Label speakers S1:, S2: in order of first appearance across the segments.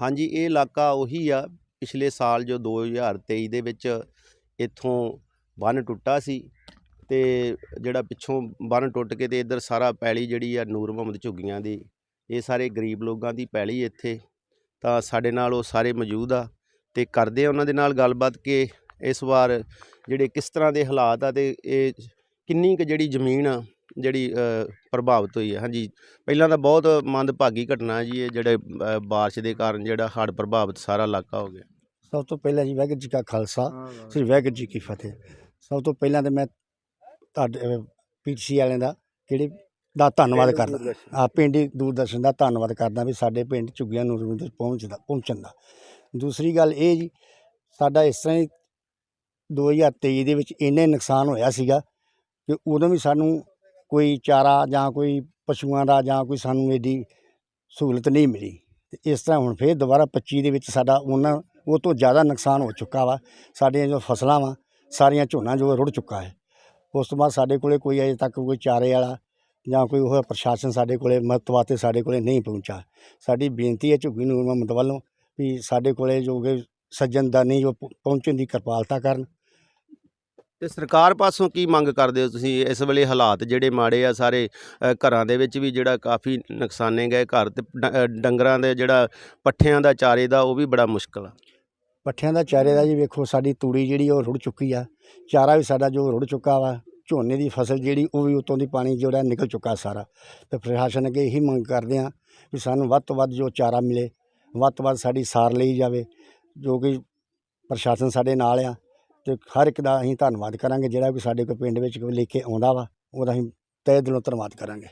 S1: ਹਾਂਜੀ, ਇਹ ਇਲਾਕਾ ਉਹੀ ਆ। ਪਿਛਲੇ ਸਾਲ ਜੋ 2023 ਦੇ ਵਿੱਚ ਇੱਥੋਂ ਬੰਨ ਟੁੱਟਾ ਸੀ ਤੇ ਜਿਹੜਾ ਪਿੱਛੋਂ ਬੰਨ ਟੁੱਟ ਕੇ ਤੇ ਇੱਧਰ ਸਾਰਾ ਪੈਲੀ ਜਿਹੜੀ ਆ ਨੂਰ ਮੁਹੰਮਦ ਝੁੱਗੀਆਂ ਦੀ, ਇਹ ਸਾਰੇ ਗਰੀਬ ਲੋਕਾਂ ਦੀ ਪੈਲੀ ਇੱਥੇ। ਤਾਂ ਸਾਡੇ ਨਾਲ ਉਹ ਸਾਰੇ ਮੌਜੂਦ ਆ ਤੇ ਕਰਦੇ ਆ ਉਹਨਾਂ ਦੇ ਨਾਲ ਗੱਲਬਾਤ ਕਿ ਇਸ ਵਾਰ ਜਿਹੜੇ ਕਿਸ ਤਰ੍ਹਾਂ ਦੇ ਹਾਲਾਤ ਆ ਤੇ ਇਹ ਕਿੰਨੀ ਕੁ ਜਿਹੜੀ ਜ਼ਮੀਨ ਆ ਜਿਹੜੀ ਪ੍ਰਭਾਵਿਤ ਹੋਈ ਹੈ। ਹਾਂਜੀ ਪਹਿਲਾਂ ਤਾਂ ਬਹੁਤ ਮੰਦਭਾਗੀ ਘਟਨਾ ਜੀ ਇਹ ਜਿਹੜੇ ਬਾਰਿਸ਼ ਦੇ ਕਾਰਨ ਜਿਹੜਾ ਹੜ੍ਹ ਪ੍ਰਭਾਵਿਤ ਸਾਰਾ ਇਲਾਕਾ ਹੋ ਗਿਆ।
S2: ਸਭ ਤੋਂ ਪਹਿਲਾਂ ਜੀ ਵਾਹਿਗੁਰੂ ਜੀ ਕਾ ਖਾਲਸਾ ਸ੍ਰੀ ਵਾਹਿਗੁਰੂ ਜੀ ਕੀ ਫਤਿਹ। ਸਭ ਤੋਂ ਪਹਿਲਾਂ ਤੇ ਮੈਂ ਤੁਹਾਡੇ ਪੀਟੀਸੀ ਵਾਲਿਆਂ ਦਾ ਕਿਹੜੇ ਦਾ ਧੰਨਵਾਦ ਕਰਦਾ। ਆ ਪਿੰਡੀ ਦੂਰਦਰਸ਼ਨ ਦਾ ਧੰਨਵਾਦ ਕਰਦਾ ਵੀ ਸਾਡੇ ਪਿੰਡ ਝੁੱਗੀਆਂ ਨੂੰ ਰਵਿੰਦਰ ਪਹੁੰਚਦਾ ਪਹੁੰਚਣ ਦਾ। ਦੂਸਰੀ ਗੱਲ ਇਹ ਜੀ ਸਾਡਾ ਇਸ ਤਰ੍ਹਾਂ ਹੀ 2023 ਦੇ ਵਿੱਚ ਇੰਨੇ ਨੁਕਸਾਨ ਹੋਇਆ ਸੀਗਾ ਕਿ ਉਦੋਂ ਵੀ ਸਾਨੂੰ ਕੋਈ ਚਾਰਾ ਜਾਂ ਕੋਈ ਪਸ਼ੂਆਂ ਦਾ ਜਾਂ ਕੋਈ ਸਾਨੂੰ ਏਡੀ ਸਹੂਲਤ ਨਹੀਂ ਮਿਲੀ। ਤੇ ਇਸ ਤਰ੍ਹਾਂ ਹੁਣ ਫੇਰ ਦੁਬਾਰਾ 25 ਦੇ ਵਿੱਚ ਸਾਡਾ ਉਹਨਾਂ, ਉਹ ਤੋਂ ਜ਼ਿਆਦਾ ਨੁਕਸਾਨ ਹੋ ਚੁੱਕਾ ਵਾ। ਸਾਡੀਆਂ ਜੋ ਫਸਲਾਂ ਵਾ, ਸਾਰੀਆਂ ਝੋਨਾ ਜੋ ਰੁੜ ਚੁੱਕਾ ਹੈ। ਉਸ ਤੋਂ ਬਾਅਦ ਸਾਡੇ ਕੋਲੇ ਕੋਈ ਅਜੇ ਤੱਕ ਕੋਈ ਚਾਰੇ ਵਾਲਾ ਜਾਂ ਕੋਈ ਉਹ ਪ੍ਰਸ਼ਾਸਨ ਸਾਡੇ ਕੋਲੇ ਮਦਦ ਵਾਸਤੇ ਸਾਡੇ ਕੋਲੇ ਨਹੀਂ ਪਹੁੰਚਾ। ਸਾਡੀ ਬੇਨਤੀ ਹੈ ਝੁੱਗੀ ਨੂੰ ਮੁਹੰਮਦ ਵੱਲੋਂ ਵੀ ਸਾਡੇ ਕੋਲੇ ਜੋ ਕਿ ਸੱਜਣ ਦਾਨੀ ਜੋ ਪਹੁੰਚਣ ਦੀ ਕਿਰਪਾਲਤਾ ਕਰਨ।
S1: ਤੇ ਸਰਕਾਰ ਪਾਸੋਂ ਕੀ ਮੰਗ ਕਰਦੇ ਹੋ ਤੁਸੀਂ ਇਸ ਵੇਲੇ ਹਾਲਾਤ ਜਿਹੜੇ ਮਾੜੇ ਆ ਸਾਰੇ ਅ, ਘਰਾਂ ਦੇ ਵਿੱਚ ਵੀ ਜਿਹੜਾ ਕਾਫੀ ਨੁਕਸਾਨੇ ਗਏ ਘਰ ਤੇ ਡ- ਅ, ਡੰਗਰਾਂ ਦੇ ਜਿਹੜਾ ਪੱਠਿਆਂ ਦਾ ਚਾਰੇ ਦਾ ਉਹ ਵੀ ਬੜਾ ਮੁਸ਼ਕਲ ਆ।
S2: ਪੱਠਿਆਂ ਦਾ ਚਾਰੇ ਦਾ ਜੀ ਵੇਖੋ ਸਾਡੀ ਤੂੜੀ ਜਿਹੜੀ ਉਹ ਰੁੜ ਚੁੱਕੀ ਆ ਚਾਰਾ ਵੀ ਸਾਡਾ ਜੋ ਰੁੜ ਚੁੱਕਾ ਵਾ ਝੋਨੇ ਦੀ ਫਸਲ ਜਿਹੜੀ ਉਹ ਵੀ ਉਤੋਂ ਦੀ ਪਾਣੀ ਜਿਹੜਾ ਨਿਕਲ ਚੁੱਕਾ ਸਾਰਾ। ਤੇ ਪ੍ਰਸ਼ਾਸਨ ਅੱਗੇ ਇਹੀ ਮੰਗ ਕਰਦੇ ਆ ਵੀ ਸਾਨੂੰ ਵੱਧ ਤੋਂ ਵੱਧ ਜੋ ਚਾਰਾ ਮਿਲੇ ਵੱਧ ਤੋਂ ਵੱਧ ਸਾਡੀ ਸਾਰ ਲਈ ਜਾਵੇ ਜੋ ਕਿ ਪ੍ਰਸ਼ਾਸਨ ਸਾਡੇ ਨਾਲ ਆ। ਤੇ ਹਰ ਇੱਕ ਦਾ ਅਸੀਂ ਧੰਨਵਾਦ ਕਰਾਂਗੇ ਜਿਹੜਾ ਵੀ ਸਾਡੇ ਕੋਲ ਪਿੰਡ ਵਿੱਚ ਕੋਈ ਲੈ ਕੇ ਆਉਂਦਾ ਵਾ ਉਹਦਾ ਅਸੀਂ ਤਹਿ ਦਿਲੋਂ ਧੰਨਵਾਦ ਕਰਾਂਗੇ।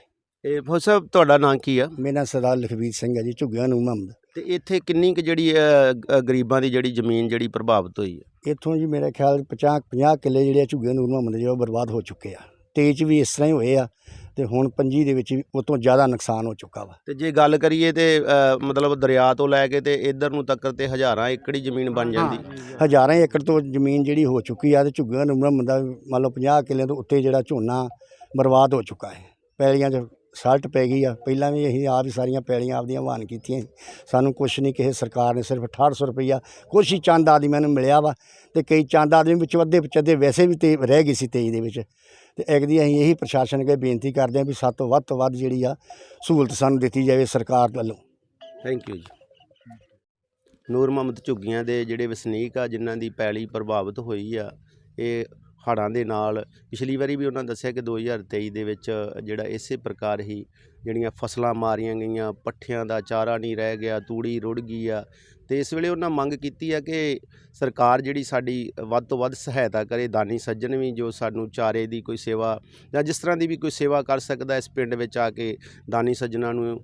S1: ਇਹ ਫੌਜ ਸਾਹਿਬ ਤੁਹਾਡਾ ਨਾਂ ਕੀ ਆ?
S2: ਮੇਰਾ ਨਾਂ ਸਰਦਾਰ ਲਖਵੀਰ ਸਿੰਘ ਹੈ ਜੀ ਝੁੱਗਿਆਂ ਨੂੰ ਮੁਹੰਮਦ।
S1: ਤੇ ਇੱਥੇ ਕਿੰਨੀ ਕੁ ਜਿਹੜੀ ਅ, ਗ- ਗਰੀਬਾਂ ਦੀ ਜਿਹੜੀ ਜ਼ਮੀਨ ਜਿਹੜੀ ਪ੍ਰਭਾਵਿਤ ਹੋਈ ਹੈ
S2: ਇੱਥੋਂ ਜੀ ਮੇਰੇ ਖਿਆਲ 50 50 ਕਿੱਲੇ ਜਿਹੜੇ ਆ ਝੁੱਗੇ ਨੂਰ ਮੁਹੰਮਦ ਦੇ ਉਹ ਬਰਬਾਦ ਹੋ ਚੁੱਕੇ ਆ। ਤੇਜ ਵੀ ਇਸ ਤਰ੍ਹਾਂ ਹੀ ਹੋਏ ਆ ਤੇ ਹੁਣ ਪੰਜੀ ਦੇ ਵਿੱਚ ਵੀ ਉਹ ਤੋਂ ਜ਼ਿਆਦਾ ਨੁਕਸਾਨ ਹੋ ਚੁੱਕਾ ਵਾ।
S1: ਤੇ ਜੇ ਗੱਲ ਕਰੀਏ ਤੇ ਅ, ਮਤਲਬ ਦਰਿਆ ਤੋਂ ਲੈ ਕੇ ਤੇ ਇੱਧਰ ਨੂੰ ਤੱਕ ਤੇ ਹਜ਼ਾਰਾਂ ਏਕੜ ਹੀ ਜ਼ਮੀਨ ਬਣ ਜਾਂਦੀ।
S2: ਹਜ਼ਾਰਾਂ ਏਕੜ ਤੋਂ ਜ਼ਮੀਨ ਜਿਹੜੀ ਹੋ ਚੁੱਕੀ ਆ ਤੇ ਝੁੱਗੀਆਂ ਨੂਰ ਮੁਹੰਮਦ ਦਾ ਮੰਨ ਲਓ 50 ਕਿੱਲਿਆਂ ਤੋਂ ਉੱਤੇ ਜਿਹੜਾ ਝੋਨਾ ਬਰਬਾਦ ਹੋ ਚੁੱਕਾ ਹੈ। ਪੈਲੀਆਂ 'ਚ ਸਲਟ ਪੈ ਗਈ ਆ। ਪਹਿਲਾਂ ਵੀ ਅਸੀਂ ਆਪ ਹੀ ਸਾਰੀਆਂ ਪੈਲੀਆਂ ਆਪਦੀਆਂ ਵਾਹਨ ਕੀਤੀਆਂ ਸੀ। ਸਾਨੂੰ ਕੁਛ ਨਹੀਂ ਕਿਸੇ ਸਰਕਾਰ ਨੇ ਸਿਰਫ 6800 ਰੁਪਈਆ ਕੁਛ ਹੀ ਚੰਦ ਆਦਮੀਆਂ ਨੂੰ ਮਿਲਿਆ ਵਾ ਤੇ ਕਈ ਚੰਦ ਆਦਮੀ ਵਿੱਚ ਅੱਧੇ ਪਚੱਧੇ ਵੈਸੇ ਵੀ ਤੇ ਰਹਿ ਗਈ ਸੀ ਤੇਈ ਦੇ ਵਿੱਚ। ਤੇ ਇੱਕ ਦੀ ਅਸੀਂ ਇਹੀ ਪ੍ਰਸ਼ਾਸਨ ਅੱਗੇ ਬੇਨਤੀ ਕਰਦੇ ਹਾਂ ਵੀ ਸਭ ਤੋਂ ਵੱਧ ਤੋਂ ਵੱਧ ਜਿਹੜੀ ਆ ਸਹੂਲਤ ਸਾਨੂੰ ਦਿੱਤੀ ਜਾਵੇ ਸਰਕਾਰ ਵੱਲੋਂ।
S1: ਥੈਂਕ ਯੂ ਜੀ। ਨੂਰ ਮੁਹੰਮਦ ਝੁੱਗੀਆਂ ਦੇ ਜਿਹੜੇ ਵਸਨੀਕ ਆ, ਜਿਨ੍ਹਾਂ ਦੀ ਪੈਲੀ ਪ੍ਰਭਾਵਿਤ ਹੋਈ ਆ, ਇਹ ਹੜ੍ਹਾਂ ਦੇ ਨਾਲ, ਪਿਛਲੀ ਵਾਰੀ ਵੀ ਉਹਨਾਂ ਦੱਸਿਆ ਕਿ 2023 ਦੇ ਵਿੱਚ ਜਿਹੜਾ ਇਸੇ ਪ੍ਰਕਾਰ ਹੀ ਜਿਹੜੀਆਂ ਫਸਲਾਂ ਮਾਰੀਆਂ ਗਈਆਂ, ਪੱਠਿਆਂ ਦਾ ਚਾਰਾ ਨਹੀਂ ਰਹਿ ਗਿਆ, ਤੂੜੀ ਰੁੜ ਗਈ ਆ। ਤੇ ਇਸ ਵੇਲੇ ਉਹਨਾਂ ਮੰਗ ਕੀਤੀ ਆ ਕਿ ਸਰਕਾਰ ਜਿਹੜੀ ਸਾਡੀ ਵੱਧ ਤੋਂ ਵੱਧ ਸਹਾਇਤਾ ਕਰੇ, ਦਾਨੀ ਸੱਜਣ ਵੀ ਜੋ ਸਾਨੂੰ ਚਾਰੇ ਦੀ ਕੋਈ ਸੇਵਾ ਜਾਂ ਜਿਸ ਤਰ੍ਹਾਂ ਦੀ ਵੀ ਕੋਈ ਸੇਵਾ ਕਰ ਸਕਦਾ ਇਸ ਪਿੰਡ ਵਿੱਚ ਆ ਕੇ ਦਾਨੀ ਸੱਜਣਾ ਨੂੰ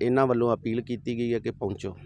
S1: ਇਹਨਾਂ ਵੱਲੋਂ ਅਪੀਲ ਕੀਤੀ ਗਈ ਹੈ ਕਿ ਪਹੁੰਚੋ।